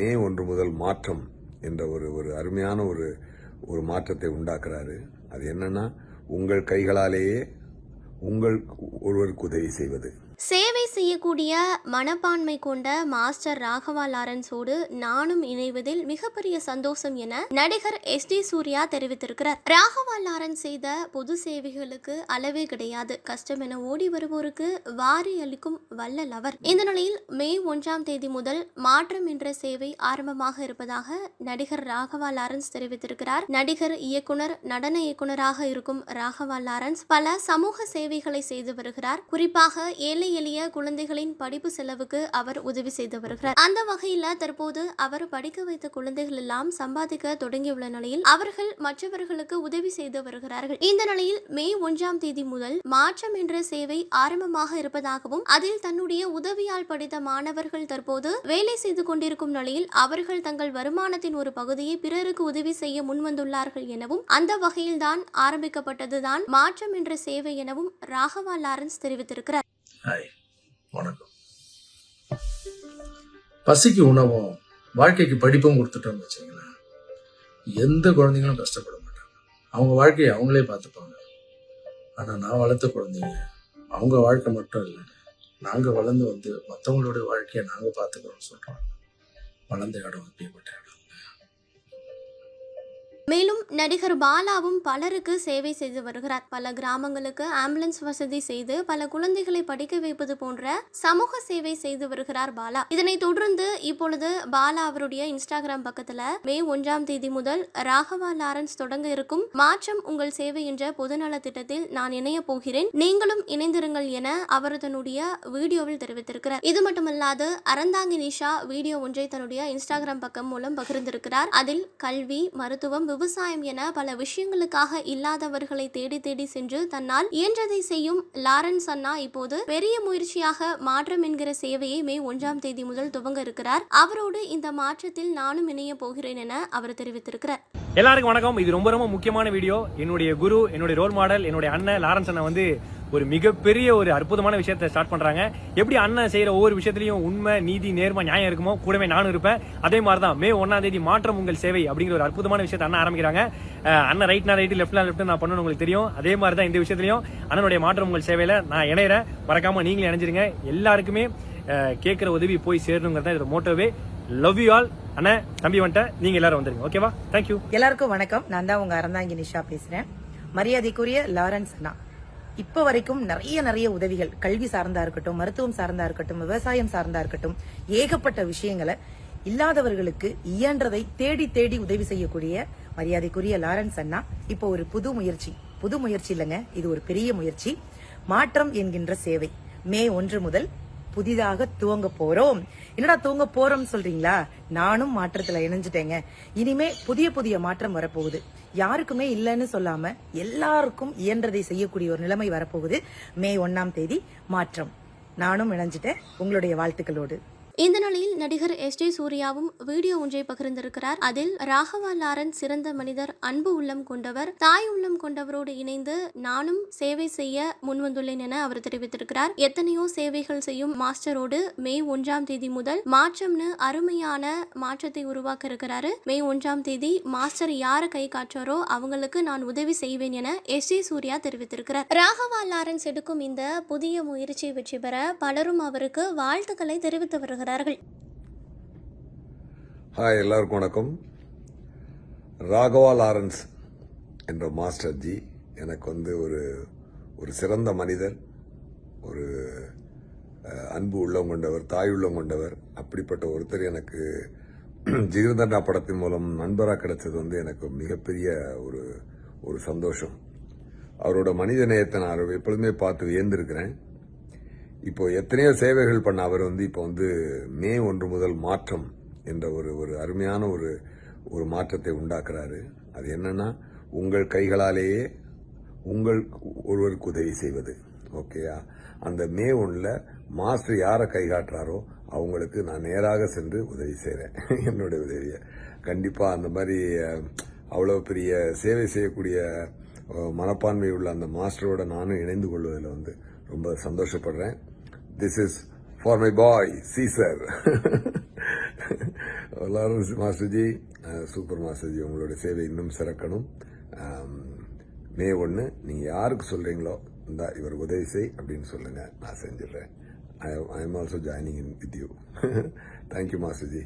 மே ஒன்று முதல் மாற்றம் என்ற ஒரு ஒரு அருமையான ஒரு ஒரு மாற்றத்தை உண்டாக்குறாரு. அது என்னன்னா உங்கள் கைகளாலேயே உங்கள் ஒருவருக்கு உதவி செய்வது. செய்யக்கூடிய மனப்பான்மை கொண்ட மாஸ்டர் ராகவா லாரன்ஸோடு நானும் இணைவதில் மிகப்பெரிய சந்தோஷம் என நடிகர் எஸ் டி சூர்யா தெரிவித்திருக்கிறார். ராகவா லாரன்ஸ் செய்த பொது சேவைகளுக்கு அளவே கிடையாது. கஷ்டம் என ஓடி வருவோருக்கு வாரி அளிக்கும் வல்லல் அவர். இந்த நிலையில் மே ஒன்றாம் தேதி முதல் மாற்றம் என்ற சேவை ஆரம்பமாக இருப்பதாக நடிகர் ராகவா லாரன்ஸ் தெரிவித்திருக்கிறார். நடிகர் இயக்குனர் நடன இயக்குனராக இருக்கும் ராகவா லாரன்ஸ் பல சமூக சேவைகளை செய்து வருகிறார். குறிப்பாக ஏழை எளிய குழந்தைகளின் படிப்பு செலவுக்கு அவர் உதவி செய்து வருகிறார். அந்த வகையில் தற்போது அவர் படிக்க வைத்த குழந்தைகள் எல்லாம் சம்பாதிக்க தொடங்கியுள்ள நிலையில் அவர்கள் மற்றவர்களுக்கு உதவி செய்து வருகிறார்கள். இந்த நிலையில் மே ஒன்றாம் தேதி முதல் மாற்றம் என்ற சேவை ஆரம்பமாக இருப்பதாகவும் அதில் தன்னுடைய உதவியால் படித்த மாணவர்கள் தற்போது வேலை செய்து கொண்டிருக்கும் நிலையில் அவர்கள் தங்கள் வருமானத்தின் ஒரு பகுதியை பிறருக்கு உதவி செய்ய முன்வந்துள்ளார்கள் எனவும் அந்த வகையில்தான் ஆரம்பிக்கப்பட்டதுதான் மாற்றம் என்ற சேவை எனவும் ராகவா லாரன்ஸ் தெரிவித்திருக்கிறார். வணக்கம். பசிக்கு உணவும் வாழ்க்கைக்கு படிப்பும் கொடுத்துட்டோம்னு வச்சுங்களேன் எந்த குழந்தைங்களும் கஷ்டப்பட மாட்டாங்க. அவங்க வாழ்க்கையை அவங்களே பார்த்துப்பாங்க. ஆனால் நான் வளர்த்த குழந்தைங்க அவங்க வாழ்க்கை மட்டும் இல்லைங்க நாங்கள் வளர்ந்து வந்து மற்றவங்களுடைய வாழ்க்கையை நாங்கள் பார்த்துக்கிறோம்னு சொல்கிறோம் வளர்ந்த இடம் அப்படிப்பட்ட இடம் மேலும் நடிகர் பாலாவும் பலருக்கு சேவை செய்து வருகிறார். பல கிராமங்களுக்கு ஆம்புலன்ஸ் வசதி செய்து பல குழந்தைகளை படிக்க வைப்பது போன்ற சமூக சேவை செய்து வருகிறார் பாலா. இதனை தொடர்ந்து இப்பொழுது பாலா அவருடைய இன்ஸ்டாகிராம் பக்கத்துல மே ஒன்றாம் தேதி முதல் ராகவா லாரன்ஸ் தொடங்க இருக்கும் மாற்றம் உங்கள் சேவை என்ற பொதுநல திட்டத்தில் நான் இணைய போகிறேன். நீங்களும் இணைந்திருங்கள் என அவர் தன்னுடைய வீடியோவில் தெரிவித்திருக்கிறார். இது மட்டுமல்லாது அறந்தாங்கி நிஷா வீடியோ ஒன்றை தன்னுடைய இன்ஸ்டாகிராம் பக்கம் மூலம் பகிர்ந்திருக்கிறார். அதில் கல்வி மருத்துவம் விவசாயம் என பல விஷயங்களுக்காக இல்லாதவர்களை தேடி தேடி சென்று தன்னால் இயன்றதை செய்யும் லாரன்ஸ் அண்ணா இப்போது பெரிய முயற்சியாக மாற்றம் என்கிற சேவையை மே ஒன்றாம் தேதி முதல் துவங்க இருக்கிறார். அவரோடு இந்த மாற்றத்தில் நானும் இணைய போகிறேன் என அவர் தெரிவித்திருக்கிறார். எல்லாருக்கும் வணக்கம். இது ரொம்ப ரொம்ப முக்கியமான வீடியோ. என்னுடைய குரு என்னுடைய ரோல் மாடல் என்னுடைய அண்ணன் லாரன்ஸ் அண்ணன் வந்து ஒரு மிகப்பெரிய ஒரு அற்புதமான விஷயத்தை ஸ்டார்ட் பண்றாங்க. எப்படி அண்ணன் செய்யற ஒவ்வொரு விஷயத்திலையும் உண்மை நீதி நேர்மை நியாயம் இருக்குமோ கூடவே நானும் இருப்பேன். அதே மாதிரி தான் மே ஒன்னாம் தேதி மாற்றம் உங்கள் சேவை அப்படிங்கிற ஒரு அற்புதமான விஷயத்தை அண்ணன் ஆரம்பிக்கிறாங்க. அண்ணன் ரைட் நான் ரைட் லெஃப்ட் லெஃப்ட் நான் பண்ணணும் உங்களுக்கு தெரியும். அதே மாதிரி தான் இந்த விஷயத்திலையும் அண்ணனுடைய மாற்றம் உங்கள் சேவையில நான் இணையறேன். மறக்காம நீங்களும் இணைஞ்சிருங்க. எல்லாருக்குமே கேட்குற கேட்கிற உதவி போய் சேரணுங்கிறது தான் மோட்டோவே லவ் யூ ஆல் அண்ணன் தம்பி வந்துட்ட நீங்க எல்லாரும் வந்துருங்க. ஓகேவா தேங்க்யூ எல்லாருக்கும் வணக்கம். நான் தான் உங்க அறந்தாங்கி நிஷா பேசுறேன். மரியாதைக்குரிய லாரன்ஸ் அண்ணா. இப்ப வரைக்கும் நிறைய நிறைய உதவிகள் கல்வி சார்ந்தா இருக்கட்டும் மருத்துவம் சார்ந்தா இருக்கட்டும் விவசாயம் சார்ந்தா இருக்கட்டும் ஏகப்பட்ட விஷயங்களை இல்லாதவர்களுக்கு இயன்றதை தேடி தேடி உதவி செய்யக்கூடிய மரியாதைக்குரிய லாரன்ஸ் அண்ணா. இப்போ ஒரு புது முயற்சி. புது முயற்சி இல்லைங்க இது ஒரு பெரிய முயற்சி. மாற்றம் என்கின்ற சேவை. மே ஒன்று முதல் புதிதாக துவங்க போறோம். என்னடா துவங்க போறோம் சொல்றீங்களா? நானும் மாற்றத்துல இணைஞ்சிட்டேங்க. இனிமே புதிய புதிய மாற்றம் வரப்போகுது. யாருக்குமே இல்லைன்னு சொல்லாம எல்லாருக்கும் இயன்றதை செய்யக்கூடிய ஒரு நிலைமை வரப்போகுது. மே ஒன்னாம் தேதி மாற்றம். நானும் இணைஞ்சிட்டேன். உங்களுடைய வாழ்த்துக்களோடு. இந்த நிலையில் நடிகர் எஸ் ஜே சூர்யாவும் வீடியோ ஒன்றை பகிர்ந்திருக்கிறார். அதில் ராகவா லாரன்ஸ் சிறந்த மனிதர் அன்பு உள்ளம் கொண்டவர் தாய் உள்ளம் கொண்டவரோடு இணைந்து நானும் சேவை செய்ய முன்வந்துள்ளேன் என அவர் தெரிவித்திருக்கிறார். எத்தனையோ சேவைகள் செய்யும் மாஸ்டரோடு மே ஒன்றாம் தேதி முதல் மாற்றம்னு அருமையான மாற்றத்தை உருவாக்க இருக்கிறாரு. மே ஒன்றாம் தேதி மாஸ்டர் யாரை கை காற்றாரோ அவங்களுக்கு நான் உதவி செய்வேன் என எஸ் ஜே சூர்யா தெரிவித்திருக்கிறார். ராகவா லாரன்ஸ் எடுக்கும் இந்த புதிய முயற்சி வெற்றி பெற பலரும் அவருக்கு வாழ்த்துக்களை தெரிவித்து வருகிறார்கள் ஹாய் எல்லாருக்கும் வணக்கம். ராகவா லாரன்ஸ் என்ற மாஸ்டர் ஜி எனக்கு வந்து ஒரு ஒரு சிறந்த மனிதர் ஒரு அன்பு உள்ளம் கொண்டவர் தாய் உள்ளம் கொண்டவர். அப்படிப்பட்ட ஒருத்தர் எனக்கு ஜிகிர்தண்டா படத்தின் மூலம் நண்பராக கிடைச்சது வந்து எனக்கு மிகப்பெரிய ஒரு ஒரு சந்தோஷம். அவரோட மனித நேயத்தை நான் எப்பொழுதுமே பார்த்து வியந்திருக்கிறேன். இப்போ எத்தனையோ சேவைகள் பண்ண அவர் வந்து இப்போ வந்து மே ஒன்று முதல் மாற்றம் என்ற ஒரு ஒரு அருமையான ஒரு ஒரு மாற்றத்தை உண்டாக்குறாரு. அது என்னன்னா உங்கள் கைகளாலேயே உங்கள் ஒருவருக்கு உதவி செய்வது. ஓகேயா அந்த மே ஒன்றில் மாஸ்டர் யாரை கை காட்டுறாரோ அவங்களுக்கு நான் நேராக சென்று உதவி செய்கிறேன் என்னுடைய உதவியை. கண்டிப்பாக அந்த மாதிரி அவ்வளோ பெரிய சேவை செய்யக்கூடிய மனப்பான்மை உள்ள அந்த மாஸ்டரோட நானும் இணைந்து கொள்வதில் வந்து ரொம்ப சந்தோஷப்படுறேன். This is for my boy Caesar Lawrence மாஸ்டர்ஜி super மாஸ்டர்ஜி உங்களோட சேவை இன்னும் சிறக்கணும். மே ஒன்று நீங்கள் யாருக்கு சொல்கிறீங்களோ இந்தா இவர் உதவி செய் அப்படின்னு சொல்லுங்கள் நான் செஞ்சிடுறேன். ஐ I am also joining in with you thank you மாஸ்டர்ஜி.